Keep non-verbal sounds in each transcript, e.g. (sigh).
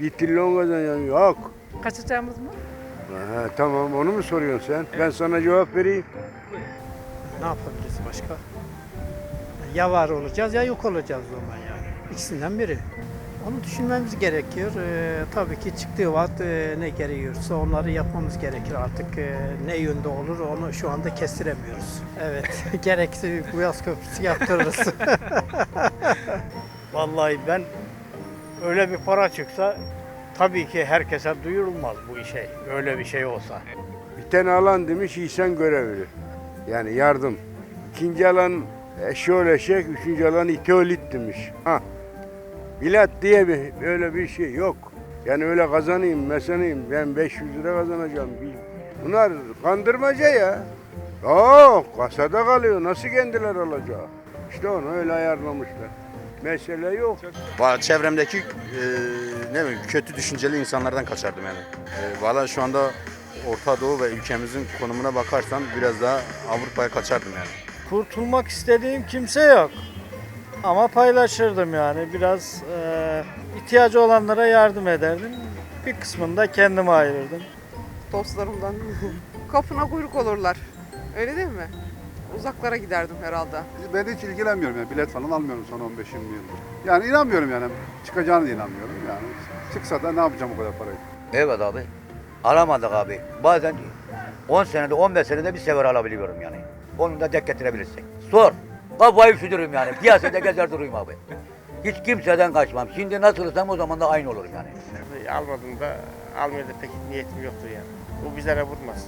Bir trilyon kazanacağım. Yok. Kaçacağımız mı? Ha, tamam onu mu soruyorsun sen? Ben sana cevap vereyim. Ne yapabiliriz başka? Ya var olacağız ya yok olacağız o zaman yani. İkisinden biri. Onu düşünmemiz gerekiyor. Ee, tabii ki çıktığı vakit e, ne gerekiyorsa onları yapmamız gerekir artık. e, ne yönde olur onu şu anda kestiremiyoruz. Evet, (laughs) gerekse bu yaz köprüsü yaptırırız. (laughs) Vallahi ben öyle bir para çıksa tabii ki herkese duyurulmaz bu işe. Öyle bir şey olsa. Bir tane alan demiş İhsan görevli. Yani yardım. İkinci alan eşyol eşek, üçüncü alan iteolit demiş. Ha. Bilat diye bir öyle bir şey yok. Yani öyle kazanayım, mesanayım, ben 500 lira kazanacağım. Bunlar kandırmaca ya. Yok, kasada kalıyor. Nasıl kendiler alacak? İşte onu öyle ayarlamışlar. Mesele yok. Va- Çevremdeki e, ne bileyim kötü düşünceli insanlardan kaçardım yani. E, Valla şu anda Orta Doğu ve ülkemizin konumuna bakarsan biraz daha Avrupa'ya kaçardım yani. Kurtulmak istediğim kimse yok. Ama paylaşırdım yani. Biraz eee ihtiyacı olanlara yardım ederdim. Bir kısmını da kendime ayırırdım. dostlarımdan. (laughs) Kapına kuyruk olurlar. Öyle değil mi? Uzaklara giderdim herhalde. Ben hiç ilgilenmiyorum yani bilet falan almıyorum son 15-20 yıldır. Yani inanmıyorum yani çıkacağını da inanmıyorum yani. Çıksa da ne yapacağım o kadar parayı? Evet abi. Alamadık abi. Bazen 10 senede 15 senede bir sefer alabiliyorum yani. Onu da dek getirebilirsek. Sor. Kafayı üşüdürüm yani. Piyasada gezer durayım abi. Hiç kimseden kaçmam. Şimdi nasılsam o zaman da aynı olurum yani. Almadım da almaya da pek niyetim yoktur yani. Bu bizlere vurmaz.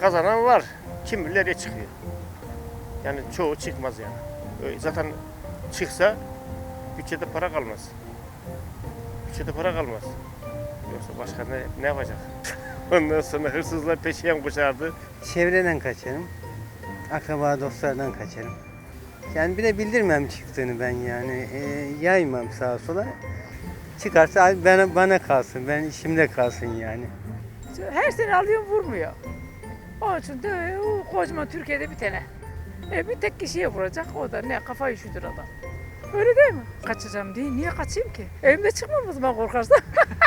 Kazanan var. Kim bilir çıkıyor. Yani çoğu çıkmaz yani. Zaten çıksa bütçede para kalmaz. Bütçede para kalmaz. Yoksa başka ne, ne yapacak? (laughs) Ondan sonra hırsızlar peşiyen koşardı. Çevreden kaçarım. Akraba dostlardan kaçarım. Yani bir de bildirmem çıktığını ben yani. Ee, yaymam sağa sola. Çıkarsa abi bana, bana kalsın, ben işimde kalsın yani. Her sene alıyorum vurmuyor. Onun için de o kocaman Türkiye'de bir tane. E, bir tek kişiye vuracak o da ne kafa üşüdür adam. Öyle değil mi? Kaçacağım diye niye kaçayım ki? Evimde çıkmam o zaman korkarsam. (laughs)